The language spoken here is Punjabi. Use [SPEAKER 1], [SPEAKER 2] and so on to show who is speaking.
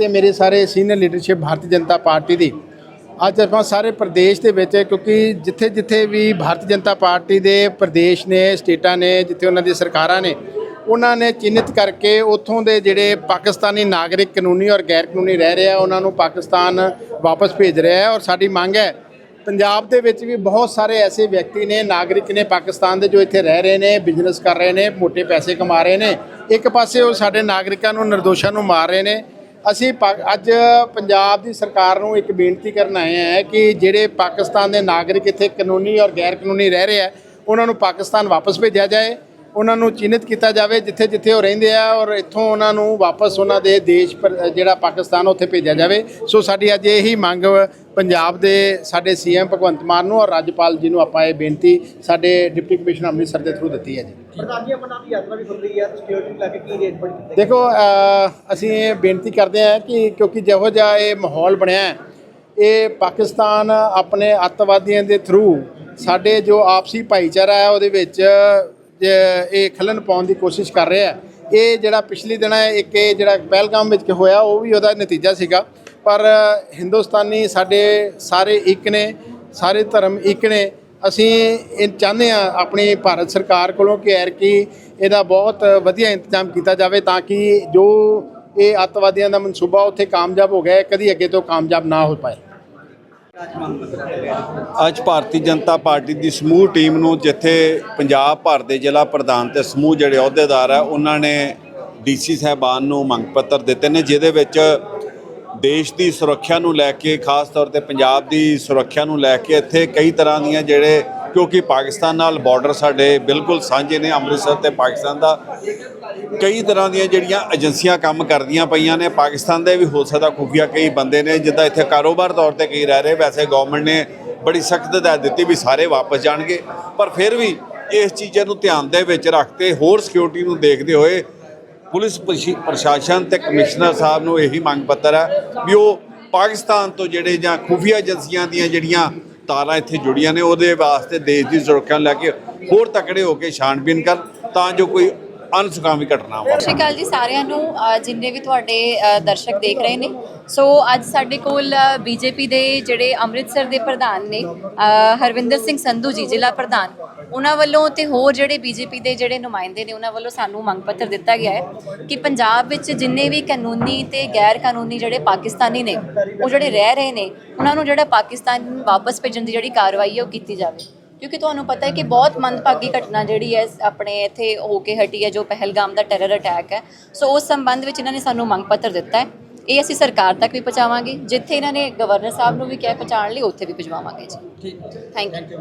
[SPEAKER 1] ਤੇ ਮੇਰੇ ਸਾਰੇ senior leadership Bharatiya Janata Party ਦੀ। ਅੱਜ ਆਪਾਂ ਸਾਰੇ ਪ੍ਰਦੇਸ਼ ਦੇ ਵਿੱਚ, ਕਿਉਂਕਿ ਜਿੱਥੇ ਜਿੱਥੇ ਵੀ ਭਾਰਤੀ ਜਨਤਾ ਪਾਰਟੀ ਦੇ ਪ੍ਰਦੇਸ਼ ਨੇ, ਸਟੇਟਾਂ ਨੇ, ਜਿੱਥੇ ਉਹਨਾਂ ਦੀ ਸਰਕਾਰਾਂ ਨੇ, ਉਹਨਾਂ ਨੇ ਚਿੰਨ੍ਹਿਤ ਕਰਕੇ ਉੱਥੋਂ ਦੇ ਜਿਹੜੇ ਪਾਕਿਸਤਾਨੀ ਨਾਗਰਿਕ ਕਾਨੂੰਨੀ ਔਰ ਗੈਰ ਕਾਨੂੰਨੀ ਰਹਿ ਰਹੇ ਆ, ਉਹਨਾਂ ਨੂੰ ਪਾਕਿਸਤਾਨ ਵਾਪਸ ਭੇਜ ਰਿਹਾ ਹੈ ਔਰ ਸਾਡੀ ਮੰਗ ਹੈ, ਪੰਜਾਬ ਦੇ ਵਿੱਚ ਵੀ ਬਹੁਤ ਸਾਰੇ ਐਸੇ ਵਿਅਕਤੀ ਨੇ, ਨਾਗਰਿਕ ਨੇ ਪਾਕਿਸਤਾਨ ਦੇ ਜੋ ਇੱਥੇ ਰਹਿ ਰਹੇ ਨੇ ਬਿਜ਼ਨਸ ਕਰ ਰਹੇ ਨੇ, ਮੋٹے ਪੈਸੇ ਕਮਾ ਰਹੇ ਨੇ, ਇੱਕ ਪਾਸੇ ਉਹ ਸਾਡੇ ਨਾਗਰਿਕਾਂ ਨੂੰ, ਨਿਰਦੋਸ਼ਾਂ ਨੂੰ ਮਾਰ ਰਹੇ ਨੇ ਅਸੀਂ ਪਾ- ਅੱਜ ਪੰਜਾਬ ਦੀ ਸਰਕਾਰ ਨੂੰ ਇੱਕ ਬੇਨਤੀ ਕਰਨ ਆਏ ਹਾਂ ਕਿ ਜਿਹੜੇ ਪਾਕਿਸਤਾਨ ਦੇ ਨਾਗਰਿਕ ਇੱਥੇ ਕਾਨੂੰਨੀ ਔਰ ਗੈਰ ਕਾਨੂੰਨੀ ਰਹਿ ਰਹੇ ਆ, ਉਹਨਾਂ ਨੂੰ ਪਾਕਿਸਤਾਨ ਵਾਪਸ ਭੇਜਿਆ ਜਾਏ। ਉਹਨਾਂ ਨੂੰ ਚਿੰਨ੍ਹਿਤ ਕੀਤਾ ਜਾਵੇ ਜਿੱਥੇ ਜਿੱਥੇ ਉਹ ਰਹਿੰਦੇ ਆ ਔਰ ਇੱਥੋਂ ਉਹਨਾਂ ਨੂੰ ਵਾਪਸ ਉਹਨਾਂ ਦੇ ਦੇਸ਼ ਜਿਹੜਾ ਪਾਕਿਸਤਾਨ ਉੱਥੇ ਭੇਜਿਆ ਜਾਵੇ। ਸੋ ਸਾਡੀ ਅੱਜ ਇਹੀ ਮੰਗ ਪੰਜਾਬ ਦੇ ਸਾਡੇ ਸੀਐਮ ਭਗਵੰਤ ਮਾਨ ਨੂੰ ਔਰ ਰਾਜਪਾਲ ਜੀ ਨੂੰ ਆਪਾਂ ਇਹ ਬੇਨਤੀ ਸਾਡੇ ਡਿਪਟੀ ਕਮਿਸ਼ਨਰ ਅੰਮ੍ਰਿਤਸਰ ਦੇ ਥਰੂ ਦਿੱਤੀ ਹੈ ਜੀ।
[SPEAKER 2] ਪ੍ਰਧਾਨੀ ਅਮਰਨਾਥ ਦੀ ਯਾਤਰਾ ਵੀ ਖੁੱਲ ਰਹੀ ਹੈ। ਸਿਕਿਉਰਿਟੀ ਲੈ ਕੇ ਕੀ ਅਰੇਂਜਮੈਂਟ ਕੀਤੇ
[SPEAKER 1] ਦੇਖੋ ਅਸੀਂ ਇਹ ਬੇਨਤੀ ਕਰਦੇ ਹਾਂ ਕਿ ਕਿਉਂਕਿ ਜਿਹੋ ਜਿਹਾ ਇਹ ਮਾਹੌਲ ਬਣਿਆ ਹੈ, ਇਹ ਪਾਕਿਸਤਾਨ ਆਪਣੇ ਅੱਤਵਾਦੀਆਂ ਦੇ ਥਰੂ ਸਾਡੇ ਜੋ ਆਪਸੀ ਭਾਈਚਾਰਾ ਹੈ ਉਹਦੇ ਵਿੱਚ ਇਹ ਖਲਨ ਪਾਉਣ ਦੀ ਕੋਸ਼ਿਸ਼ ਕਰ ਰਿਹਾ ਹੈ। ਇਹ ਜਿਹੜਾ ਪਿਛਲੀ ਦਿਨਾਂ ਇੱਕ ਇਹ ਜਿਹੜਾ ਪਹਿਲਗਾਮ ਵਿੱਚ ਹੋਇਆ, ਉਹ ਵੀ ਉਹਦਾ ਨਤੀਜਾ ਸੀਗਾ। ਪਰ ਹਿੰਦੁਸਤਾਨੀ ਸਾਡੇ ਸਾਰੇ ਇੱਕ ਨੇ, ਸਾਰੇ ਧਰਮ ਇੱਕ ਨੇ, ਅਸੀਂ ਇਹ ਚਾਹੁੰਦੇ ਹਾਂ ਆਪਣੀ ਭਾਰਤ ਸਰਕਾਰ ਕੋਲੋਂ ਕਿ ਐਰਕੀ ਇਹਦਾ ਬਹੁਤ ਵਧੀਆ ਇੰਤਜ਼ਾਮ ਕੀਤਾ ਜਾਵੇ ਤਾਂ ਕਿ ਜੋ ਇਹ ਅੱਤਵਾਦੀਆਂ ਦਾ ਮਨਸੂਬਾ ਉੱਥੇ ਕਾਮਯਾਬ ਹੋ ਗਿਆ ਕਦੀ ਅੱਗੇ ਤੋਂ ਕਾਮਯਾਬ ਨਾ ਹੋ ਪਾਏ।
[SPEAKER 3] ਅੱਜ ਭਾਰਤੀ ਜਨਤਾ ਪਾਰਟੀ ਦੀ ਸਮੂਹ ਟੀਮ ਨੂੰ ਜਿੱਥੇ ਪੰਜਾਬ ਭਰ ਦੇ ਜ਼ਿਲ੍ਹਾ ਪ੍ਰਧਾਨ ਤੇ ਸਮੂਹ ਜਿਹੜੇ ਅਹੁਦੇਦਾਰ ਆ, ਉਹਨਾਂ ਨੇ ਡੀਸੀ ਸਾਹਿਬਾਨ ਨੂੰ ਮੰਗ ਪੱਤਰ ਦਿੱਤੇ ਨੇ, ਜਿਹਦੇ ਵਿੱਚ ਦੇਸ਼ ਦੀ ਸੁਰੱਖਿਆ ਨੂੰ ਲੈ ਕੇ, ਖਾਸ ਤੌਰ ਤੇ ਪੰਜਾਬ ਦੀ ਸੁਰੱਖਿਆ ਨੂੰ ਲੈ ਕੇ ਇੱਥੇ ਕਈ ਤਰ੍ਹਾਂ ਦੀਆਂ ਜਿਹੜੇ ਕਿਉਂਕਿ ਪਾਕਿਸਤਾਨ ਨਾਲ ਬਾਰਡਰ ਸਾਡੇ ਬਿਲਕੁਲ ਸਾਂਝੇ ਨੇ, ਅੰਮ੍ਰਿਤਸਰ ਤੇ ਪਾਕਿਸਤਾਨ ਦਾ। ਕਈ ਤਰ੍ਹਾਂ ਦੀਆਂ ਜਿਹੜੀਆਂ ਏਜੰਸੀਆਂ ਕੰਮ ਕਰਦੀਆਂ ਪਈਆਂ ਨੇ, ਪਾਕਿਸਤਾਨ ਦੇ ਵੀ ਹੋ ਸਕਦਾ ਖੁਫੀਆ ਕਈ ਬੰਦੇ ਨੇ, ਜਿੱਦਾਂ ਇੱਥੇ ਕਾਰੋਬਾਰ ਤੌਰ ਤੇ ਕਈ ਰਹਿ ਰਹੇ, ਵੈਸੇ ਗਵਰਨਮੈਂਟ ਨੇ ਬੜੀ ਸਖਤ ਹਦਾਇਤ ਦਿੱਤੀ ਵੀ ਸਾਰੇ ਵਾਪਸ ਜਾਣਗੇ। ਪਰ ਫਿਰ ਵੀ ਇਸ ਚੀਜ਼ਾਂ ਨੂੰ ਧਿਆਨ ਦੇ ਵਿੱਚ ਰੱਖਦੇ, ਹੋਰ ਸਿਕਿਉਰਿਟੀ ਨੂੰ ਦੇਖਦੇ ਹੋਏ ਪੁਲਿਸ ਪ੍ਰਸ਼ੀ- ਪ੍ਰਸ਼ਾਸਨ ਤੇ ਕਮਿਸ਼ਨਰ ਸਾਹਿਬ ਨੂੰ ਇਹੀ ਮੰਗ ਪੱਤਰ ਹੈ ਵੀ ਉਹ ਪਾਕਿਸਤਾਨ ਤੋਂ ਜਿਹੜੇ ਜਾਂ ਖੁਫੀਆ ਏਜੰਸੀਆਂ ਦੀਆਂ ਜਿਹੜੀਆਂ ਤਾਰਾਂ ਇੱਥੇ ਜੁੜੀਆਂ ਨੇ, ਉਹਦੇ ਵਾਸਤੇ ਦੇਸ਼ ਦੀ ਸੁਰੱਖਿਆ ਨੂੰ ਲੈ ਕੇ ਹੋਰ ਤਕੜੇ ਹੋ ਕੇ ਛਾਣਬੀਨ ਕਰਨ ਤਾਂ ਜੋ ਕੋਈ ਅਨਸੁਖਾਵੀ ਘਟਨਾ
[SPEAKER 4] ਸਤਿ ਸ਼੍ਰੀ ਅਕਾਲ ਜੀ ਸਾਰਿਆਂ ਨੂੰ। ਅ, ਜਿੰਨੇ ਵੀ ਤੁਹਾਡੇ ਅ, ਦਰਸ਼ਕ ਦੇਖ ਰਹੇ ਨੇ। ਸੋ ਅੱਜ ਸਾਡੇ ਕੋਲ ਬੀਜੇਪੀ ਦੇ ਜਿਹੜੇ ਅੰਮ੍ਰਿਤਸਰ ਦੇ ਪ੍ਰਧਾਨ ਨੇ ਅ, ਹਰਵਿੰਦਰ ਸਿੰਘ ਸੰਧੂ ਜੀ ਜ਼ਿਲ੍ਹਾ ਪ੍ਰਧਾਨ। ਉਹਨਾਂ ਵੱਲੋਂ ਤੇ ਹੋਰ ਜਿਹੜੇ ਬੀਜੇਪੀ ਦੇ ਜਿਹੜੇ ਨੁਮਾਇੰਦੇ ਨੇ ਉਹਨਾਂ ਵੱਲੋਂ ਸਾਨੂੰ ਮੰਗ ਪੱਤਰ ਦਿੱਤਾ ਗਿਆ ਹੈ ਕਿ ਪੰਜਾਬ ਵਿੱਚ ਜਿੰਨੇ ਵੀ ਕਾਨੂੰਨੀ ਤੇ ਗੈਰ ਕਾਨੂੰਨੀ ਜਿਹੜੇ ਪਾਕਿਸਤਾਨੀ ਨੇ ਉਹ ਜਿਹੜੇ ਰਹਿ ਰਹੇ ਨੇ ਉਹਨਾਂ ਨੂੰ ਜਿਹੜਾ ਪਾਕਿਸਤਾਨ ਵਾਪਸ ਭੇਜਣ ਦੀ ਜਿਹੜੀ ਕਾਰਵਾਈ ਹੈ ਉਹ ਕੀਤੀ ਜਾਵੇ। ਕਿਉਂਕਿ ਤੁਹਾਨੂੰ ਪਤਾ ਹੈ ਕਿ ਬਹੁਤ ਮੰਦਭਾਗੀ ਘਟਨਾ ਜਿਹੜੀ ਹੈ ਆਪਣੇ ਇੱਥੇ ਹੋ ਕੇ ਹਟੀ ਹੈ ਜੋ ਪਹਿਲਗਾਮ ਦਾ ਟੈਰਰ ਅਟੈਕ ਹੈ। ਸੋ ਉਸ ਸੰਬੰਧ ਵਿੱਚ ਇਹਨਾਂ ਨੇ ਸਾਨੂੰ ਮੰਗ ਪੱਤਰ ਦਿੱਤਾ ਹੈ। ਇਹ ਅਸੀਂ ਸਰਕਾਰ ਤੱਕ ਵੀ ਪਹੁੰਚਾਵਾਂਗੇ ਜਿੱਥੇ ਇਹਨਾਂ ਨੇ ਗਵਰਨਰ ਸਾਹਿਬ ਨੂੰ ਵੀ ਕਿਹਾ ਪਹੁੰਚਾਉਣ ਲਈ ਉੱਥੇ ਵੀ ਭਿਜਵਾਵਾਂਗੇ ਜੀ। Thank you